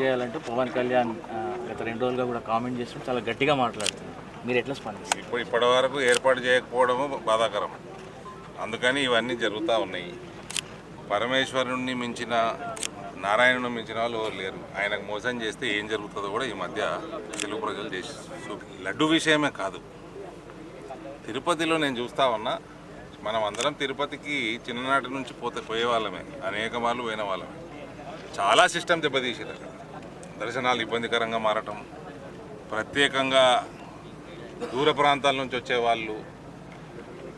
చేయాలంటే పవన్ కళ్యాణ్ గత రెండు రోజులుగా కూడా కామెంట్ చేస్తూ చాలా గట్టిగా మాట్లాడుతున్నారు. మీరు ఎట్లా స్పందిస్తారు? ఇప్పుడు ఇప్పటి వరకు ఏర్పాటు చేయకపోవడము బాధాకరం. అందుకని ఇవన్నీ జరుగుతూ ఉన్నాయి. పరమేశ్వరుణ్ణి మించిన నారాయణుని మించిన వాళ్ళు ఎవరు లేరు. ఆయనకు మోసం చేస్తే ఏం జరుగుతుందో కూడా ఈ మధ్య తెలుగు ప్రజలు చేసి లడ్డు విషయమే కాదు. తిరుపతిలో నేను చూస్తా ఉన్నా మనం అందరం తిరుపతికి చిన్ననాటి నుంచి పోతే పోయేవాళ్ళమే. అనేక మార్లు పోయిన వాళ్ళమే. చాలా సిస్టమ్ దెబ్బతీసేది అక్కడ. దర్శనాలు ఇబ్బందికరంగా మారటం ప్రత్యేకంగా దూర ప్రాంతాల నుంచి వచ్చే వాళ్ళు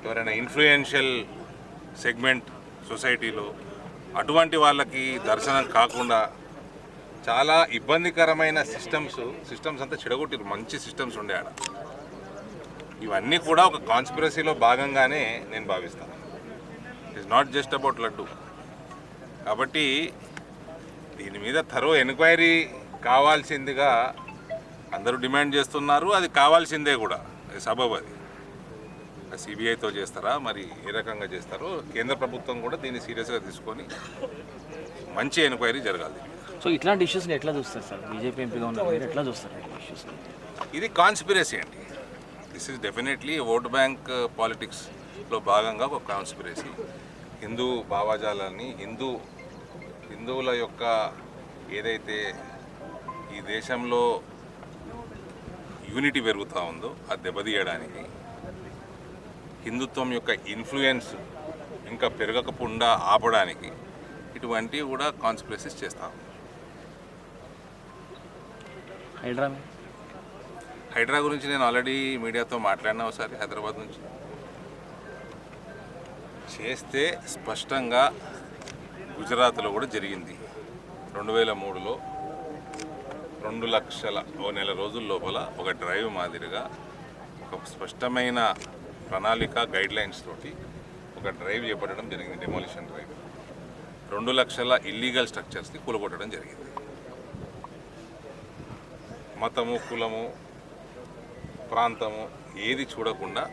ఎవరైనా ఇన్ఫ్లుయెన్షియల్ సెగ్మెంట్ సొసైటీలో అటువంటి వాళ్ళకి దర్శనం కాకుండా చాలా ఇబ్బందికరమైన సిస్టమ్స్ సిస్టమ్స్ అంతా చెడగొట్టిరు మంచి సిస్టమ్స్ ఉండే ఆడ. ఇవన్నీ కూడా ఒక కాన్స్పిరసీలో భాగంగానే నేను భావిస్తాను it's not just about laddu. కాబట్టి దీని మీద థరో ఎంక్వైరీ కావాల్సిందిగా అందరూ డిమాండ్ చేస్తున్నారు. అది కావాల్సిందే కూడా. అది సబబ్ అది. సిబిఐతో చేస్తారా? మరి ఏ రకంగా చేస్తారో కేంద్ర ప్రభుత్వం కూడా దీన్ని సీరియస్గా తీసుకొని మంచి ఎంక్వైరీ జరగాలి. సో ఇట్లాంటి ఇష్యూస్ని ఎట్లా చూస్తారు సార్? బీజేపీ ఎంపీగా ఉన్న ఎట్లా చూస్తారు ఇది కాన్స్పిరసీ అండి. This is definitely vote bank పాలిటిక్స్లో భాగంగా ఒక కాన్స్పిరసీ. హిందూ భావజాలాన్ని హిందూ హిందువుల యొక్క ఏదైతే ఈ దేశంలో యూనిటీ పెరుగుతూ ఉందో అది దెబ్బతీయడానికి హిందుత్వం యొక్క ఇన్ఫ్లుయెన్స్ ఇంకా పెరగకుండా ఆపడానికి ఇటువంటివి కూడా కాన్స్పిరసీస్ చేస్తాం హైడ్రా? హైడ్రా గురించి నేను ఆల్రెడీ మీడియాతో మాట్లాడినా ఒకసారి హైదరాబాద్ నుంచి. చేస్తే స్పష్టంగా గుజరాత్లో కూడా జరిగింది. రెండు వేల మూడులో రెండు లక్షల ఓ నెల రోజుల లోపల ఒక డ్రైవ్ మాదిరిగా ఒక స్పష్టమైన ప్రణాళిక గైడ్ లైన్స్ తోటి ఒక డ్రైవ్ చేపట్టడం జరిగింది డెమోలిషన్ డ్రైవ్. రెండు లక్షల ఇల్లీగల్ స్ట్రక్చర్స్ని కూలగొట్టడం జరిగింది. మతము కులము ప్రాంతము ఏది చూడకుండా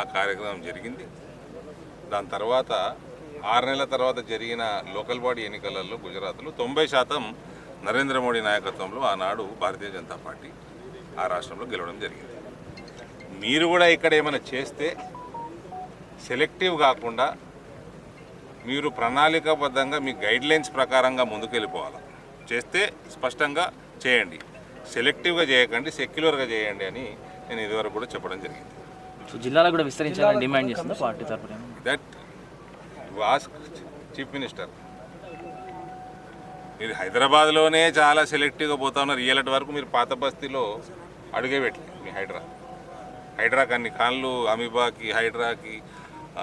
ఆ కార్యక్రమం జరిగింది. దాని తర్వాత ఆరు నెలల తర్వాత జరిగిన లోకల్ బాడీ ఎన్నికలలో గుజరాత్లో తొంభై శాతం నరేంద్ర మోడీ నాయకత్వంలో ఆనాడు భారతీయ జనతా పార్టీ ఆ రాష్ట్రంలో గెలవడం జరిగింది. మీరు కూడా ఇక్కడ ఏమైనా చేస్తే సెలెక్టివ్ కాకుండా మీరు ప్రణాళికాబద్ధంగా మీ గైడ్లైన్స్ ప్రకారంగా ముందుకు వెళ్ళిపోవాలి చేస్తే స్పష్టంగా చేయండి. సెలెక్టివ్గా చేయకండి సెక్యులర్గా చేయండి అని నేను ఇదివరకు కూడా చెప్పడం జరిగింది. సో జిల్లాలో కూడా విస్తరించాలని డిమాండ్ చేస్తుందా పార్టీ తరపున. దట్ వాస్క్ చీఫ్ మినిస్టర్ మీరు హైదరాబాద్లోనే చాలా సెలెక్టివ్గా పోతా ఉన్నారు. ఇయ్యాలటి వరకు మీరు పాత బస్తీలో అడుగే పెట్టలేదు మీ హైడ్రా. హైడ్రాకి అన్ని కాళ్ళు అమీబాకి హైడ్రాకి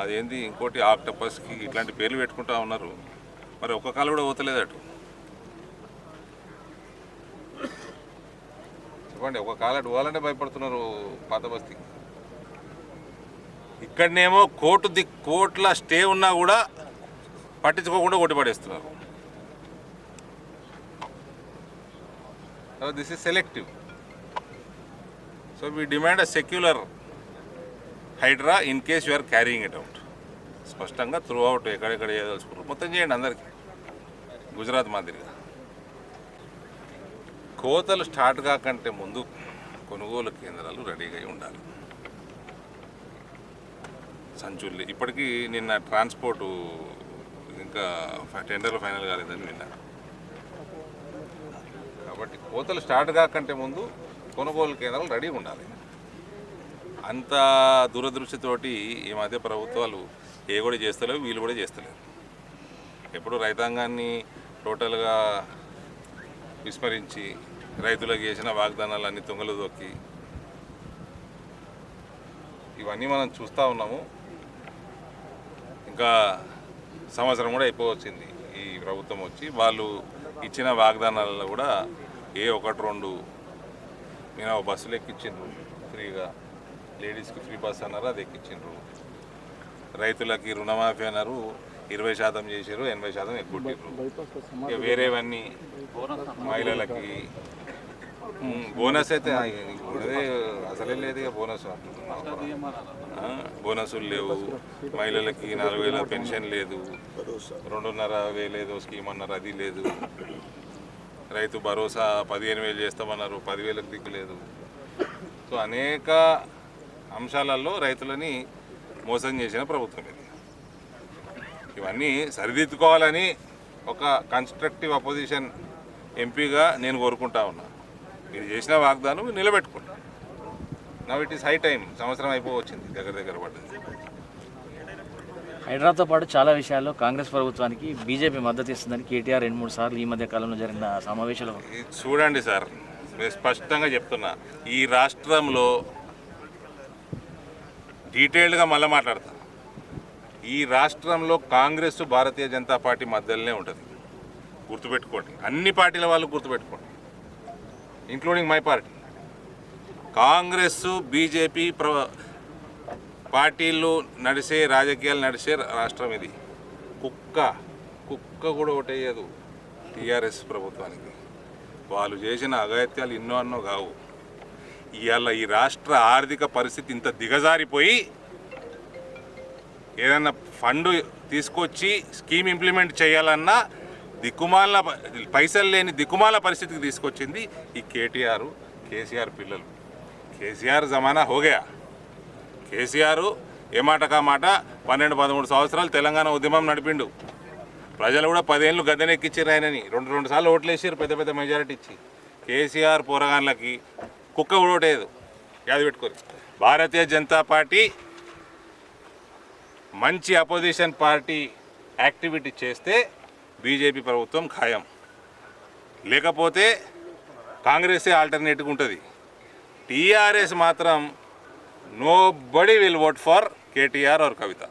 అదేంది ఇంకోటి ఆక్టపస్కి ఇట్లాంటి పేర్లు పెట్టుకుంటా ఉన్నారు. మరి ఒక్క కాలు కూడా పోతలేదు అటు. చెప్పండి ఒక కాలు అటు పోవాలంటే భయపడుతున్నారు పాత బస్తీకి ఇక్కడనేమో కోటు ది కోట్ల స్టే ఉన్నా కూడా పట్టించుకోకుండా కొట్టిపడేస్తున్నారు this is selective so we demand a secular Hydraa in case you're carrying it out స్పష్టంగా త్రూ అవుట్ ఎక్కడెక్కడ చేయదలుచుకున్నారు మొత్తం చేయండి అందరికీ. గుజరాత్ మాదిరిగా. కోతలు స్టార్ట్ కాకంటే ముందు కొనుగోలు కేంద్రాలు రెడీగా ఉండాలి. సంచుల్లి ఇప్పటికీ నిన్న ట్రాన్స్పోర్టు ఇంకా టెండర్లు ఫైనల్ కాలేదని విన్నాను కాబట్టి కోతలు స్టార్ట్ కాకంటే ముందు కొనుగోలు కేంద్రాలు రెడీ ఉండాలి. అంత దూరదృష్టితోటి ఈ మధ్య ప్రభుత్వాలు ఏ కూడా చేస్తలేవు వీళ్ళు కూడా చేస్తలేరు. ఎప్పుడు రైతాంగాన్ని టోటల్గా విస్మరించి రైతులకు చేసిన వాగ్దానాలన్నీ తుంగలు దొక్కి ఇవన్నీ మనం చూస్తూ ఉన్నాము. ఇంకా సంవత్సరం కూడా అయిపోవచ్చింది. ఈ ప్రభుత్వం వచ్చి వాళ్ళు ఇచ్చిన వాగ్దానాలలో కూడా ఏ ఒకటి రెండు. నేను బస్సులు ఎక్కించిండ్రు ఫ్రీగా. లేడీస్కి ఫ్రీ బస్ అన్నారు అది ఎక్కించిండ్రు. రైతులకి రుణమాఫీ అన్నారు ఇరవై శాతం చేసారు ఎనభై శాతం ఇక వేరేవన్నీ మహిళలకి బోనస్ అయితే ఇప్పుడే అసలే లేదు ఇక బోనస్. బోనసులు లేవు. మహిళలకి నాలుగు వేల పెన్షన్ లేదు. రెండున్నర వేలు ఏదో స్కీమ్ అన్నారు అది లేదు. రైతు భరోసా పదిహేను వేలు చేస్తామన్నారు. పదివేలకు దిక్కులేదు సో అనేక అంశాలలో రైతులని మోసం చేసిన ప్రభుత్వం ఇది. ఇవన్నీ సరిదిద్దుకోవాలని ఒక కన్స్ట్రక్టివ్ అపోజిషన్ ఎంపీగా నేను కోరుకుంటా ఉన్నా. మీరు చేసిన వాగ్దానం నిలబెట్టుకుంటా now it is high time సంవత్సరం అయిపోవచ్చింది. దగ్గర దగ్గర పడ్డది. హైదరాబాద్తో పాటు చాలా విషయాల్లో కాంగ్రెస్ ప్రభుత్వానికి బీజేపీ మద్దతు ఇస్తుందని కేటీఆర్ రెండు మూడు సార్లు ఈ మధ్య కాలంలో జరిగిన సమావేశాలు చూడండి సార్ నేను స్పష్టంగా చెప్తున్నా ఈ రాష్ట్రంలో డీటెయిల్డ్గా మళ్ళీ మాట్లాడతా. ఈ రాష్ట్రంలో కాంగ్రెస్ భారతీయ జనతా పార్టీ మధ్యలోనే ఉంటుంది. గుర్తుపెట్టుకోండి అన్ని పార్టీల వాళ్ళు గుర్తుపెట్టుకోండి including my party Congress BJP ప్ర పార్టీలు నడిసే రాజకీయాలు నడిసే రాష్ట్రం ఇది. కుక్క కుక్క కూడా ఓటేయదు టీఆర్ఎస్ ప్రభుత్వానికి. వాళ్ళు చేసిన అఘాయిత్యాలు ఎన్నో అన్నో కావు. ఇవాళ ఈ రాష్ట్ర ఆర్థిక పరిస్థితి ఇంత దిగజారిపోయి ఏదన్నా ఫండ్ తీసుకొచ్చి స్కీమ్ ఇంప్లిమెంట్ చేయాలన్నా దిక్కుమాల పైసలు లేని దిక్కుమాల పరిస్థితికి తీసుకొచ్చింది ఈ కేటీఆర్ కేసీఆర్ పిల్లలు. కేసీఆర్ జమానా హోగయా? కేసీఆర్ ఏ మాట కా మాట? పన్నెండు పదమూడు సంవత్సరాలు తెలంగాణ ఉద్యమం నడిపిండు. ప్రజలు కూడా పదేళ్ళు గద్దెనెక్కిచ్చారు ఆయనని. రెండు రెండు సార్లు ఓట్లేసారు పెద్ద పెద్ద మెజారిటీ ఇచ్చి. కేసీఆర్ పోరగాన్లకి కుక్క కూడా ఓటేయదు. యాది పెట్టుకోరు. భారతీయ జనతా పార్టీ మంచి అపోజిషన్ పార్టీ యాక్టివిటీ చేస్తే బీజేపీ ప్రభుత్వం ఖాయం. లేకపోతే కాంగ్రెసే ఆల్టర్నేటివ్ ఉంటుంది. టీఆర్ఎస్ మాత్రం nobody will vote for KTR or Kavitha